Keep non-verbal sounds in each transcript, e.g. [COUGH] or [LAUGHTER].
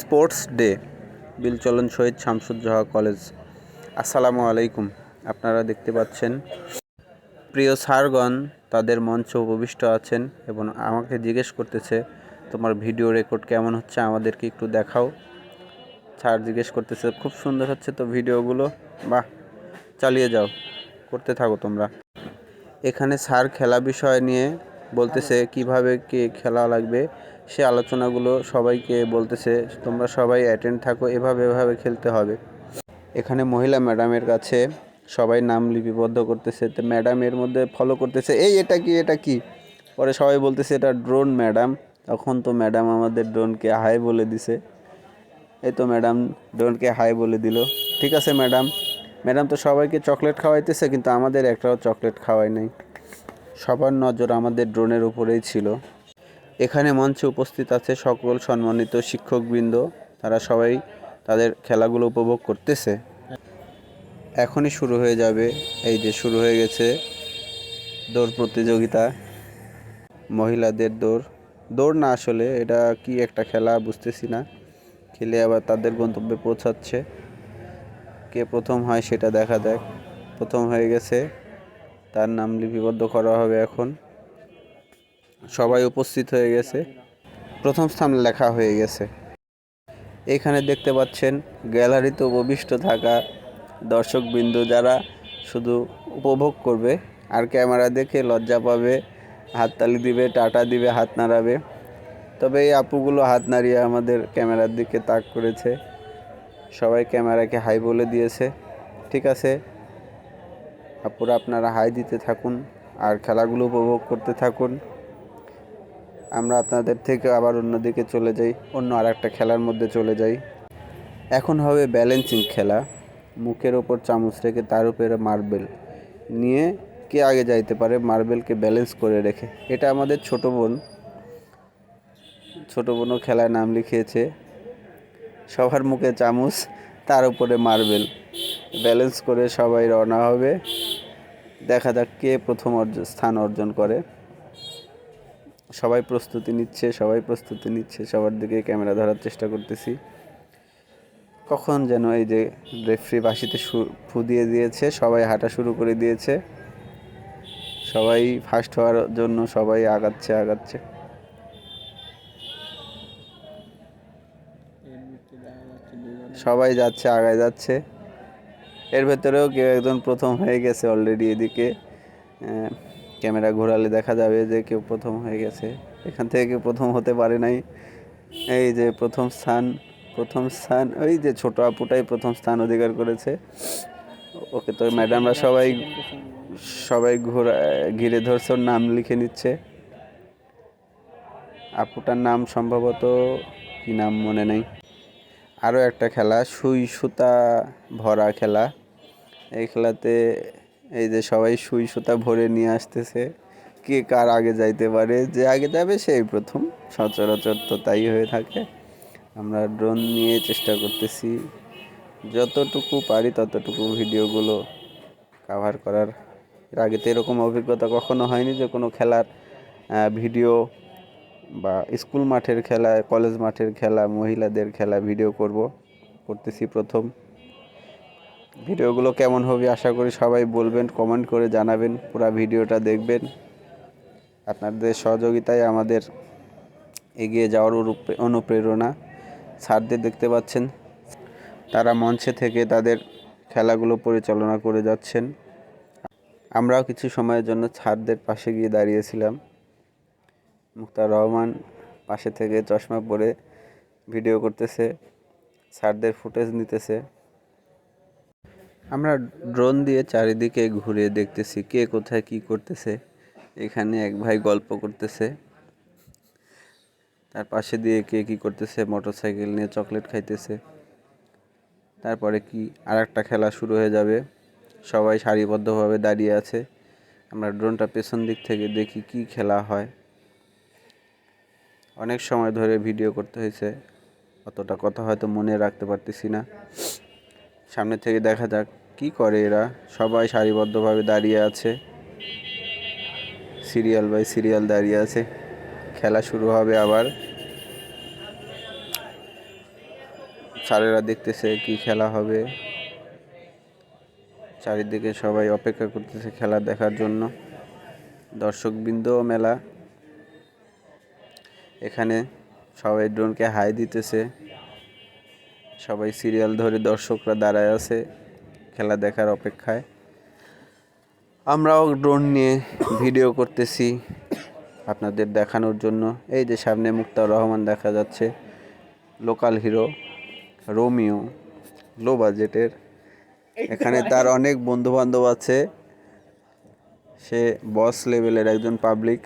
Sports day Bilchalan Shahid Shamsuzzoha college. আসসালামু আলাইকুম। আপনারা দেখতে পাচ্ছেন, প্রিয় স্যারগণ, তাদের মঞ্চে উপবিষ্ট আছেন এবং আমাকে জিজ্ঞেস করতেছে, তোমার ভিডিও রেকর্ড কেমন হচ্ছে? আমাদেরকে একটু দেখাও। স্যার জিজ্ঞেস করতেছে, খুব সুন্দর হচ্ছে তো ভিডিওগুলো? বাহ, চালিয়ে যাও, করতে থাকো তোমরা। এখানে স্যার খেলা বিষয় নিয়ে বলতেছে, কীভাবে কে খেলা লাগবে? সে আলোচনাগুলো সবাইকে বলতেছে, তোমরা সবাই অ্যাটেন্ড থাকো, এভাবে এভাবে খেলতে হবে। এখানে মহিলা ম্যাডামের কাছে সবাই নাম লিপিবদ্ধ করতেছে। তো ম্যাডাম এর মধ্যে ফলো করতেছে, এই এটা কি এটা কি? পরে সবাই বলতেছে, এটা ড্রোন ম্যাডাম। তখন তো ম্যাডাম আমাদের ড্রোনকে হাই বলে দিছে। এই তো ম্যাডাম ড্রোনকে হাই বলে দিল। ঠিক আছে ম্যাডাম। ম্যাডাম তো সবাইকে চকলেট খাওয়াইতেছে, কিন্তু আমাদের একটাও চকলেট খাওয়াই নাই। সবার নজর আমাদের ড্রোনের উপরেই ছিল। এখানে মঞ্চে উপস্থিত আছে সকল সম্মানিত শিক্ষকবৃন্দ। তারা সবাই তাদের খেলাগুলো উপভোগ করতেছে। এখনই শুরু হয়ে যাবে। এই যে শুরু হয়ে গেছে দৌড় প্রতিযোগিতা। মহিলাদের দৌড়। দৌড় না আসলে এটা কি একটা খেলা বুঝতেছি না। খেলে আবার তাদের গন্তব্যে পৌঁছাচ্ছে। কে প্রথম হয় সেটা দেখা দেখ প্রথম হয়ে গেছে। তার নাম লিপিবদ্ধ করা হবে এখন। সবাই উপস্থিত হয়ে গেছে। প্রথম স্থান লেখা হয়ে গেছে। এখানে দেখতে পাচ্ছেন গ্যালারিতে উপবিষ্ট থাকা দর্শকবৃন্দ যারা শুধু উপভোগ করবে আর ক্যামেরা দেখে লজ্জা পাবে, হাততালি দিবে, টাটা দিবে, হাত নাড়াবে। তবে এই আপুগুলো হাত নাড়িয়ে আমাদের ক্যামেরার দিকে তাক করেছে। সবাই ক্যামেরাকে হাই বলে দিয়েছে। ঠিক আছে, আপুরা আপনারা হাই দিতে থাকুন, আর খেলাগুলো উপভোগ করতে থাকুন। আমরা আপনাদের থেকে আবার অন্যদিকে চলে যাই, অন্য আর একটা খেলার মধ্যে চলে যাই। এখন হবে ব্যালেন্সিং খেলা। মুখের ওপর চামচ রেখে তার উপরে মার্বেল নিয়ে কে আগে যাইতে পারে মার্বেলকে ব্যালেন্স করে রেখে। এটা আমাদের ছোট বোন। ছোট বোনও খেলায় নাম লিখিয়েছে। সবার মুখে চামচ, তার উপরে মার্বেল ব্যালেন্স করে সবাই রওনা হবে। দেখা যাক কে প্রথম স্থান অর্জন করে। সবাই প্রস্তুতি নিচ্ছে, সবাই প্রস্তুতি নিচ্ছে, সবার দিকে ক্যামেরা ধরার চেষ্টা করতেছি। কখন যেন এই যে রেফ্রি বাসিতে ফু দিয়ে দিয়েছে, সবাই হাঁটা শুরু করে দিয়েছে। সবাই ফার্স্ট হওয়ার জন্য সবাই আগাচ্ছে আগাচ্ছে। সবাই যাচ্ছে, আগায় যাচ্ছে। এর ভেতরেও কেউ একজন প্রথম হয়ে গেছে অলরেডি এদিকে। ক্যামেরা ঘোরালে দেখা যাবে যে কেউ প্রথম হয়ে গেছে। এখান থেকে কেউ প্রথম হতে পারে নাই। এই যে প্রথম স্থান প্রথম স্থান, ওই যে ছোট আপুটাই প্রথম স্থান অধিকার করেছে। ওকে তো ম্যাডামরা সবাই সবাই ঘোরা, ঘিরে ধরছে নাম লিখে নিচ্ছে। আপুটার নাম সম্ভবত, কি নাম মনে নেই। আরও একটা খেলা, সুই সুতা ভরা খেলা। এই খেলাতে এই যে সবাই সুই সুতা ভরে নিয়ে আসতেছে। কে কার আগে যাইতে পারে, যে আগে যাবে সেই প্রথম। সচরাচর তো তাই হয়ে থাকে। আমরা ড্রোন নিয়ে চেষ্টা করতেছি। যতটুকু পারি ততটুকু ভিডিওগুলো কাভার করার। এর আগে তো এরকম অভিজ্ঞতা কখনো হয়নি যে কোনো খেলার ভিডিও বা স্কুল মাঠের খেলা, কলেজ মাঠের খেলা, মহিলাদের খেলা ভিডিও করব। করতেছি প্রথম। ভিডিওগুলো কেমন হবে আশা করি সবাই বলবেন কমেন্ট করে জানাবেন, পুরো ভিডিওটা দেখবেন। আপনাদের সহযোগিতায় আমাদের এগিয়ে যাওয়ার অনুপ্রে- অনুপ্রেরণা স্যারদের দেখতে পাচ্ছেন। তারা মঞ্চে থেকে তাদের খেলাগুলো পরিচালনা করে যাচ্ছেন। আমরাও কিছু সময়ের জন্য স্যারদের পাশে গিয়ে দাঁড়িয়েছিলাম। মুক্তার রহমান পাশে থেকে চশমা পরে ভিডিও করতেছে, স্যারদের ফুটেজ নিতেছে। আমরা ড্রোন দিয়ে চারিদিকে ঘুরে দেখতেছি কে কোথায় কি করতেছে। এখানে এক ভাই গল্প করতেছে। তার পাশে দিয়ে কে কি করতেছে, মোটরসাইকেল নিয়ে চকলেট খাইতেছে। তারপরে কি আর একটা খেলা শুরু হয়ে যাবে। সবাই সারিবদ্ধভাবে দাঁড়িয়ে আছে। আমরা ড্রোনটা পেছন দিক থেকে দেখি কি খেলা হয়। অনেক সময় ধরে ভিডিও করতে হয়েছে। অতটা কথা হয়তো মনে রাখতে পারতেছি না। সামনে থেকে দেখা যাক কি করে এরা। সবাই সারিবদ্ধভাবে দাঁড়িয়ে আছে। সিরিয়াল বাই সিরিয়াল দাঁড়িয়ে আছে। খেলা শুরু হবে আবার। স্যারেরা দেখতেছে কি খেলা হবে। চারিদিকে সবাই অপেক্ষা করতেছে খেলা দেখার জন্য। দর্শকবৃন্দ মেলা। এখানে সবাই ড্রোনকে হাই দিতেছে। সবাই সিরিয়াল ধরে দর্শকরা দাঁড়ায় আছে খেলা দেখার অপেক্ষায়। আমরাও ড্রোন নিয়ে ভিডিও করতেছি আপনাদের দেখানোর জন্য। এই যে সামনে মুক্তার রহমান দেখা যাচ্ছে লোকাল হিরো রোমিও লো বাজেটের এখানে তার অনেক বন্ধু বান্ধব আছে। সে বস লেভেলের একজন পাবলিক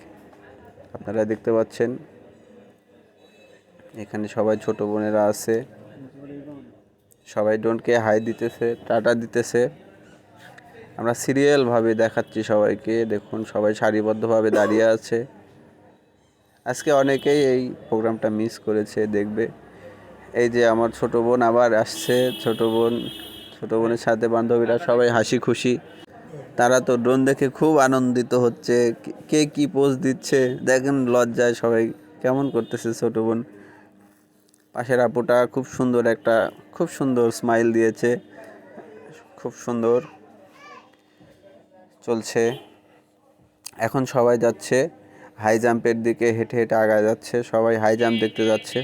আপনারা দেখতে পাচ্ছেন, এখানে সবাই ছোট বোনেরা আছে। সবাই ডোনকে হাই দিতেছে, টাটা দিতেছে। আমরা সিরিয়ালভাবে দেখাচ্ছি সবাইকে, দেখুন সবাই সারিবদ্ধভাবে দাঁড়িয়ে আছে। আজকে অনেকেই এই প্রোগ্রামটা মিস করেছে, দেখবে। এই যে আমার ছোট বোন আবার আসছে, ছোট বোন, ছোট বোনের সাথে বান্ধবীরা সবাই হাসি খুশি। তারা তো ড্রোন দেখে খুব আনন্দিত হচ্ছে, কে- কে পোজ দিচ্ছে, দেখেন লজ্জায় সবাই, কেমন করতেছে ছোট বোন? পাশের আপুটা খুব সুন্দর একটা, খুব সুন্দর স্মাইল দিয়েছে, খুব সুন্দর চলছে। এখন সবাই যাচ্ছে হাই জাম্পের দিকে হেঁটে হেঁটে আগায় যাচ্ছে, সবাই হাই জাম্প দেখতে যাচ্ছে।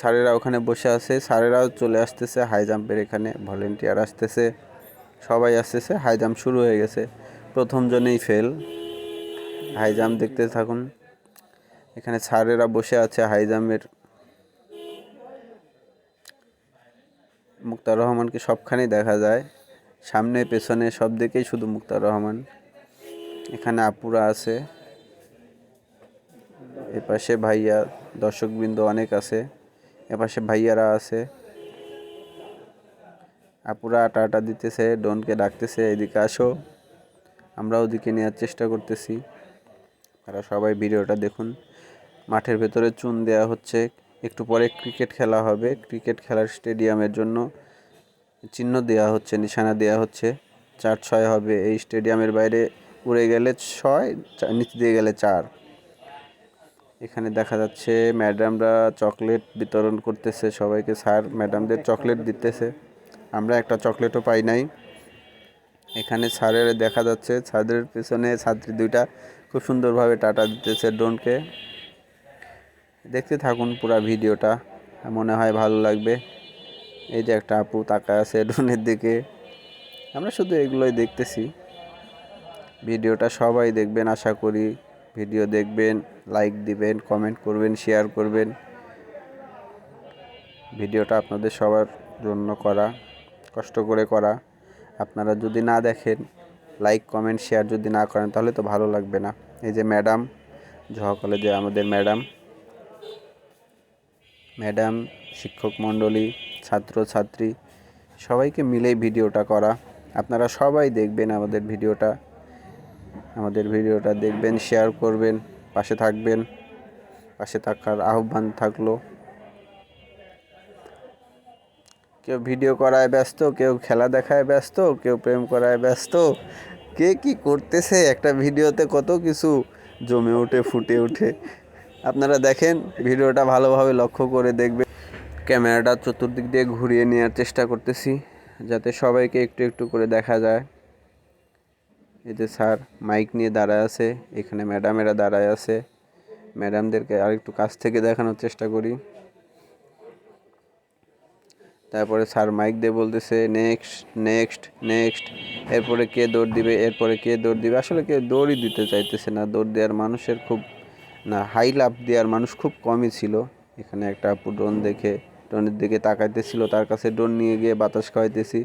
স্যারেরা ওখানে বসে আছে, স্যারেরাও চলে আসতেছে হাই জাম্পের এখানে ভলেন্টিয়ার আসতেছে, সবাই আসতেছে হাই জাম্প শুরু হয়ে গেছে। প্রথম জনেই ফেল হাই জাম্প দেখতে থাকুন। এখানে স্যারেরা বসে আছে হাই জাম্পের মুক্তার রহমানকে সবখানেই দেখা যায়। সামনে, পেছনে, সব দিকেই শুধু মুক্তার রহমান। এখানে আপুরা আছে। এপাশে ভাইয়া, দর্শকবৃন্দ অনেক আছে। এপাশে ভাইয়ারা আছে। আপুরা টাটা দিতেছে, ডনকে ডাকতেছে, এদিকে আসো। আমরা ওদিকে নেওয়ার চেষ্টা করতেছি। তারা সবাই ভিডিওটা দেখুন। মাঠের ভেতরে চুন দেওয়া হচ্ছে। একটু পরে ক্রিকেট খেলা হবে। ক্রিকেট খেলার স্টেডিয়ামের জন্য চিহ্ন দেওয়া হচ্ছে, নিশানা দেওয়া হচ্ছে। চার ছয় হবে। এই স্টেডিয়ামের বাইরে উড়ে গেলে ছয় নিচে দিয়ে গেলে চার। এখানে দেখা যাচ্ছে ম্যাডামরা চকলেট বিতরণ করতেছে সবাইকে। স্যার ম্যাডামদের চকলেট দিতেছে। আমরা একটা চকলেটও পাই নাই। এখানে স্যারের দেখা যাচ্ছে। ছাদের পেছনে ছাত্রী দুইটা খুব সুন্দরভাবে টাটা দিতেছে ড্রোনকে। দেখতে থাকুন পুরো ভিডিওটা। মনে হয় ভালো লাগবে। এই যে একটা আপু তাকায় আছে ড্রোনের দিকে। আমরা শুধু এগুলোই দেখতেছি। ভিডিওটা সবাই দেখবেন, আশা করি। ভিডিও দেখবেন, লাইক দিবেন, কমেন্ট করবেন, শেয়ার করবেন। ভিডিওটা আপনাদের সবার জন্য করা, কষ্ট করে করা। আপনারা যদি না দেখেন, লাইক, কমেন্ট, শেয়ার যদি না করেন, তাহলে তো ভালো লাগবে না। এই যে ম্যাডাম জহ কলেজে আমাদের ম্যাডাম। ম্যাডাম, শিক্ষক মণ্ডলী, ছাত্র, ছাত্রী, সবাইকে মিলেই ভিডিওটা করা। আপনারা সবাই দেখবেন আমাদের ভিডিওটা। আমাদের ভিডিওটা দেখবেন শেয়ার করবেন, পাশে থাকবেন, পাশে থাকার আহ্বান থাকল। কেউ ভিডিও করায় ব্যস্ত, কেউ খেলা দেখায় ব্যস্ত, কেউ প্রেম করায় ব্যস্ত। কে কি করতেছে একটা ভিডিওতে কত কিছু জমে ওঠে, ফুটে ওঠে। আপনারা দেখেন, ভিডিওটা ভালোভাবে লক্ষ্য করে দেখবেন। ক্যামেরাটা চতুর্দিক দিয়ে ঘুরিয়ে নেওয়ার চেষ্টা করতেছি, যাতে সবাইকে একটু একটু করে দেখা যায়। যে স্যার মাইক নিয়ে দাঁড়ায় আছে, এখানে ম্যাডামেরা দাঁড়ায় আছে। ম্যাডামদেরকে আরেকটু কাছ থেকে দেখানোর চেষ্টা করি। তারপরে স্যার মাইক দিয়ে বলতেছে নেক্সট নেক্সট নেক্সট এরপরে কে দৌড় দিবে, এরপরে কে দৌড় দিবে। আসলে কেউ দৌড়ই দিতে চাইতেছে না। দৌড় দেওয়ার মানুষের খুব না হাই লাভ দেওয়ার মানুষ খুব কমই ছিল। এখানে একটা আপু ড্রোন দেখে ড্রোনের দিকে তাকাইতেছিল তার কাছে ড্রোন নিয়ে গিয়ে বাতাস খাওয়াইতেছি।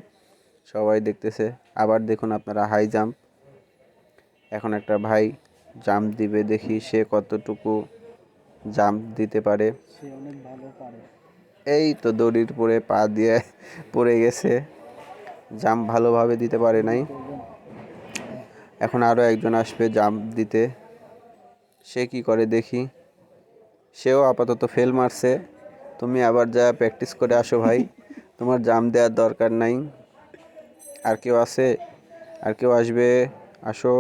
সবাই দেখতেছে। আবার দেখুন আপনারা হাই জাম্প এখন একটা ভাই জাম্প দিবে দেখি সে কতটুকু জাম্প দিতে পারে। এই তো দড়ির পরে পা দিয়ে পড়ে গেছে। জাম্প ভালোভাবে দিতে পারে নাই। এখন আরও একজন আসবে জাম্প দিতে। সে কি করে দেখি? সেও আপাতত ফেল মারছে। তুমি আবার যা প্র্যাকটিস করে আসো ভাই। [LAUGHS] তোমার জাম্প দেওয়ার দরকার নাই। আর কেউ আছে? আর কেউ আসবে? আসো।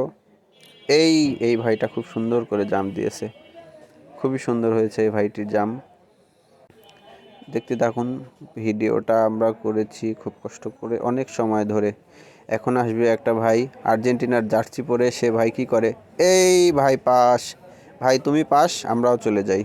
এই এই ভাইটা খুব সুন্দর করে জাম্প দিয়েছে। খুবই সুন্দর হয়েছে এই ভাইটির জাম। দেখতে থাকুন ভিডিওটা আমরা করেছি খুব কষ্ট করে অনেক সময় ধরে। এখন আসবে একটা ভাই আর্জেন্টিনার জার্সি পরে সে ভাই কি করে? এই ভাই পাস। ভাই তুমি পাস আমরাও চলে যাই।